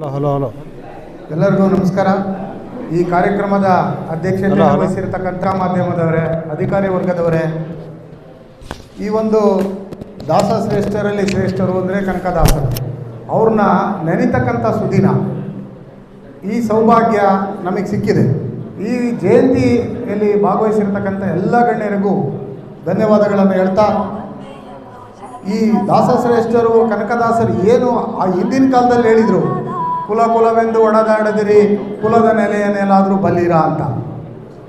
Hello hello hello. ಎಲ್ಲರಿಗೂ ನಮಸ್ಕಾರ. ಈ ಕಾರ್ಯಕ್ರಮದ ಅಧ್ಯಕ್ಷತೆ. ವಹಿಸಿರ್ತಕ್ಕಂಥ ಮಾಧ್ಯಮದವರೇ ಅಧಿಕಾರಿ ವರ್ಗದವರೇ ಈ ಒಂದು ದಾಸ ಶ್ರೇಷ್ಠರಲ್ಲಿ ಶ್ರೇಷ್ಠರು ಅಂದರೆ ಕನಕದಾಸರು. ಅವ್ರನ್ನ ನೆನೀತಕ್ಕಂಥ ಸುದಿನ ಈ ಸೌಭಾಗ್ಯ ನಮಗೆ ಸಿಕ್ಕಿದೆ. ಈ ಜಯಂತಿಯಲ್ಲಿ ಭಾಗವಹಿಸಿರ್ತಕ್ಕಂಥ ಎಲ್ಲ ಗಣ್ಯರಿಗೂ ಧನ್ಯವಾದಗಳನ್ನು ಹೇಳ್ತಾ ಈ ದಾಸಶ್ರೇಷ್ಠರು ಕನಕದಾಸರು ಏನು ಆ ಹಿಂದಿನ ಕಾಲದಲ್ಲಿ ಹೇಳಿದರು ಕುಲ ಕುಲವೆಂದು ಒಡೆದಾಡದಿರಿ, ಕುಲದ ನೆಲೆಯನ್ನೇನಾದರೂ ಬಲ್ಲಿರ ಅಂತ.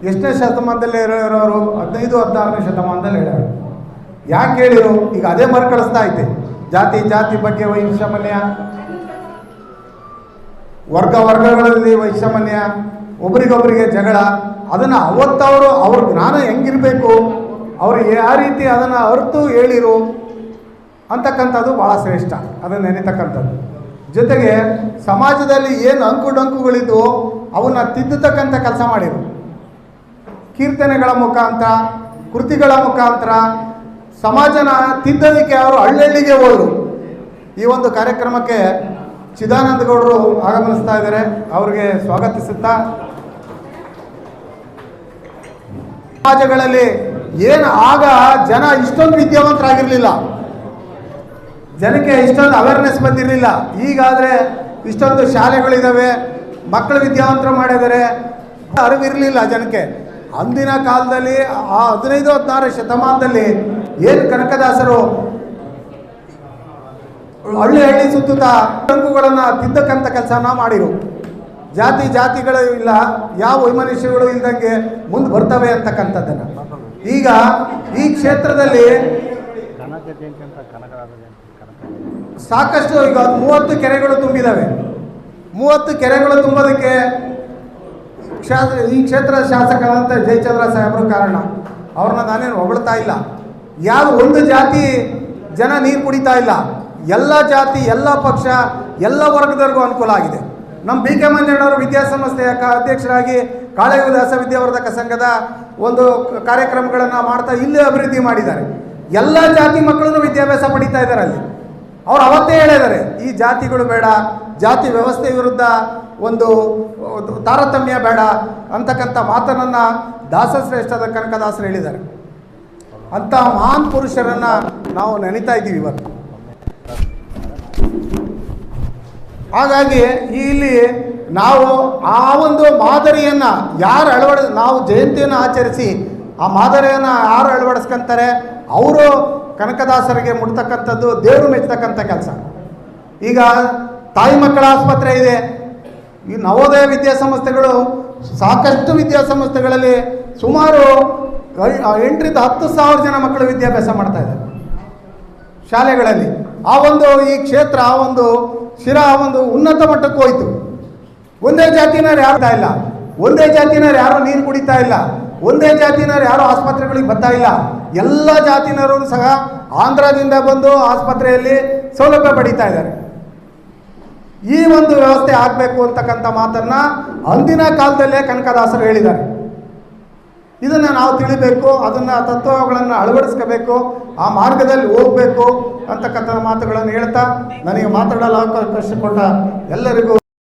ಎಷ್ಟನೇ ಶತಮಾನದಲ್ಲಿ ಇರೋರು ಹದಿನೈದು, ಹದಿನಾರನೇ ಶತಮಾನದಲ್ಲಿ ಹೇಳ್ಯಾರ ಯಾಕೆ ಹೇಳಿರು? ಈಗ ಅದೇ ಮರುಕಳಿಸ್ತಾ ಐತೆ. ಜಾತಿ ಜಾತಿ ಬಗ್ಗೆ ವೈಷಮ್ಯ ವರ್ಗ ವರ್ಗಗಳಲ್ಲಿ ವೈಷಮ್ಯ ಒಬ್ರಿಗೊಬ್ರಿಗೆ ಜಗಳ. ಅದನ್ನು ಅವತ್ತವರು ಅವ್ರ ಜ್ಞಾನ ಹೆಂಗಿರಬೇಕು? ಅವರು ಯಾವ ರೀತಿ ಅದನ್ನು ಅರ್ತು ಹೇಳಿರು? ಅಂತಕ್ಕಂಥದ್ದು ಭಾಳ ಶ್ರೇಷ್ಠ. ಅದನ್ನು ನೆನೀತಕ್ಕಂಥದ್ದು. ಜೊತೆಗೆ ಸಮಾಜದಲ್ಲಿ ಏನು ಅಂಕು ಡಂಕುಗಳಿದ್ದು ಅವನ್ನ ತಿದ್ದತಕ್ಕಂಥ ಕೆಲಸ ಮಾಡಿದರು ಕೀರ್ತನೆಗಳ ಮುಖಾಂತರ, ಕೃತಿಗಳ ಮುಖಾಂತರ, ಸಮಾಜನ ತಿದ್ದೋದಕ್ಕೆ ಅವರು ಹಳ್ಳಿಗೆ ಹೋದರು. ಈ ಒಂದು ಕಾರ್ಯಕ್ರಮಕ್ಕೆ ಚಿದಾನಂದ ಗೌಡರು ಆಗಮನಿಸ್ತಾ ಇದ್ದಾರೆ. ಅವರಿಗೆ ಸ್ವಾಗತಿಸುತ್ತಾ. ಸಮಾಜಗಳಲ್ಲಿ ಏನು ಆಗ ಜನ ಇಷ್ಟೊಂದು ವಿದ್ಯಾವಂತರಾಗಿರಲಿಲ್ಲ. ಜನಕ್ಕೆ ಇಷ್ಟೊಂದು ಅವೇರ್ನೆಸ್ ಬಂದಿರಲಿಲ್ಲ. ಈಗಾದರೆ ಇಷ್ಟೊಂದು ಶಾಲೆಗಳಿದ್ದಾವೆ ಮಕ್ಕಳು ವಿದ್ಯಾವಂತರು ಮಾಡಿದರೆ ಅರಿವಿರಲಿಲ್ಲ ಜನಕ್ಕೆ. ಅಂದಿನ ಕಾಲದಲ್ಲಿ, ಆ ಹದಿನೈದು ಹದಿನಾರು ಶತಮಾನದಲ್ಲಿ ಏನು ಕನಕದಾಸರು ಹಳ್ಳಿ ಹಳ್ಳಿ ಸುತ್ತುತ್ತಾ ಟಂಕುಗಳನ್ನು ತಿದ್ದಕ್ಕಂಥ ಕೆಲಸನ ಮಾಡಿರು. ಜಾತಿ ಜಾತಿಗಳು ಇಲ್ಲ, ಯಾವ ವೈಮನುಷ್ಯಗಳು ಇಲ್ದಂಗೆ ಮುಂದೆ ಬರ್ತವೆ ಅಂತಕ್ಕಂಥದ್ದನ್ನು. ಈಗ ಈ ಕ್ಷೇತ್ರದಲ್ಲಿ ಸಾಕಷ್ಟು ಈಗ ಮೂವತ್ತು ಕೆರೆಗಳು ತುಂಬಿದ್ದಾವೆ ಮೂವತ್ತು ಕೆರೆಗಳು ತುಂಬೋದಕ್ಕೆ ಕ್ಷೇತ್ರ ಈ ಕ್ಷೇತ್ರದ ಶಾಸಕರಂತ ಜಯಚಂದ್ರ ಸಾಹೇಬರು ಕಾರಣ. ಅವ್ರನ್ನ ನಾನೇನು ಹೊಗಳ್ತಾ ಇಲ್ಲ. ಯಾವ ಒಂದು ಜಾತಿ ಜನ ನೀರು ಕುಡಿತಾ ಇಲ್ಲ. ಎಲ್ಲ ಜಾತಿ, ಎಲ್ಲ ಪಕ್ಷ, ಎಲ್ಲ ವರ್ಗದವ್ರಿಗೂ ಅನುಕೂಲ ಆಗಿದೆ. ನಮ್ಮ ಬಿ ಕೆ ಮಂಜಣ್ಣವರು ವಿದ್ಯಾಸಂಸ್ಥೆಯ ಕ- ಅಧ್ಯಕ್ಷರಾಗಿ ಕಾಳೇವಿದಾಸ ವಿದ್ಯಾವರ್ಧಕ ಸಂಘದ ಒಂದು ಕಾರ್ಯಕ್ರಮಗಳನ್ನು ಮಾಡ್ತಾ ಇಲ್ಲಿ ಅಭಿವೃದ್ಧಿ ಮಾಡಿದ್ದಾರೆ. ಎಲ್ಲ ಜಾತಿ ಮಕ್ಕಳನ್ನು ವಿದ್ಯಾಭ್ಯಾಸ ಪಡಿತಾ ಇದ್ದಾರೆ ಅಲ್ಲಿ. ಅವ್ರು ಅವತ್ತೇ ಹೇಳಿದ್ದಾರೆ, ಈ ಜಾತಿಗಳು ಬೇಡ, ಜಾತಿ ವ್ಯವಸ್ಥೆ ವಿರುದ್ಧ ಒಂದು ತಾರತಮ್ಯ ಬೇಡ ಅಂತಕ್ಕಂಥ ಮಾತನನ್ನು ದಾಸಶ್ರೇಷ್ಠದ ಕನಕದಾಸರು ಹೇಳಿದ್ದಾರೆ. ಅಂಥ ಮಹಾನ್ ಪುರುಷರನ್ನು ನಾವು ನೆನೀತಾ ಇದ್ದೀವಿ ಇವತ್ತು. ಹಾಗಾಗಿ ಇಲ್ಲಿ ನಾವು ಆ ಒಂದು ಮಾದರಿಯನ್ನು ಯಾರು ಅಳವಡ ನಾವು ಜಯಂತಿಯನ್ನು ಆಚರಿಸಿ ಆ ಮಾದರಿಯನ್ನು ಯಾರು ಅಳವಡಿಸ್ಕೊಂತಾರೆ ಅವರು ಕನಕದಾಸರಿಗೆ ಮುಟ್ತಕ್ಕಂಥದ್ದು, ದೇವರು ಮೆಚ್ಚತಕ್ಕಂಥ ಕೆಲಸ. ಈಗ ತಾಯಿ ಮಕ್ಕಳ ಆಸ್ಪತ್ರೆ ಇದೆ. ಈ ನವೋದಯ ವಿದ್ಯಾಸಂಸ್ಥೆಗಳು ಸಾಕಷ್ಟು ವಿದ್ಯಾಸಂಸ್ಥೆಗಳಲ್ಲಿ ಸುಮಾರು ಎಂಟರಿಂದ ಹತ್ತು ಸಾವಿರ ಜನ ಮಕ್ಕಳು ವಿದ್ಯಾಭ್ಯಾಸ ಮಾಡ್ತಾ ಇದ್ದಾರೆ. ಶಾಲೆಗಳಲ್ಲಿ. ಆ ಒಂದು ಈ ಕ್ಷೇತ್ರ, ಆ ಒಂದು ಶಿರಾ, ಆ ಒಂದು ಉನ್ನತ ಮಟ್ಟಕ್ಕೆ ಹೋಯಿತು. ಒಂದೇ ಜಾತಿನ ಯಾರು ಇಲ್ಲ. ಒಂದೇ ಜಾತಿನವ್ರು ಯಾರು ನೀರು ಕುಡಿತಾ ಇಲ್ಲ. ಒಂದೇ ಜಾತಿನವ್ರು ಯಾರು ಆಸ್ಪತ್ರೆಗಳಿಗೆ ಬರ್ತಾ ಇಲ್ಲ. ಎಲ್ಲ ಜಾತಿನವರು ಸಹ ಆಂಧ್ರದಿಂದ ಬಂದು ಆಸ್ಪತ್ರೆಯಲ್ಲಿ ಸೌಲಭ್ಯ ಪಡೀತಾ ಇದ್ದಾರೆ. ಈ ಒಂದು ವ್ಯವಸ್ಥೆ ಆಗಬೇಕು ಅಂತಕ್ಕಂಥ ಮಾತನ್ನ ಅಂದಿನ ಕಾಲದಲ್ಲೇ ಕನಕದಾಸರು ಹೇಳಿದ್ದಾರೆ. ಇದನ್ನು ನಾವು ತಿಳಿಬೇಕು, ಅದನ್ನು ತತ್ವಗಳನ್ನು ಅಳವಡಿಸ್ಕೋಬೇಕು, ಆ ಮಾರ್ಗದಲ್ಲಿ ಹೋಗಬೇಕು ಅಂತಕ್ಕಂಥ ಮಾತುಗಳನ್ನು ಹೇಳ್ತಾ ನನಗೆ ಮಾತಾಡಲು ಅವಕಾಶ ಕೊಟ್ಟ ಎಲ್ಲರಿಗೂ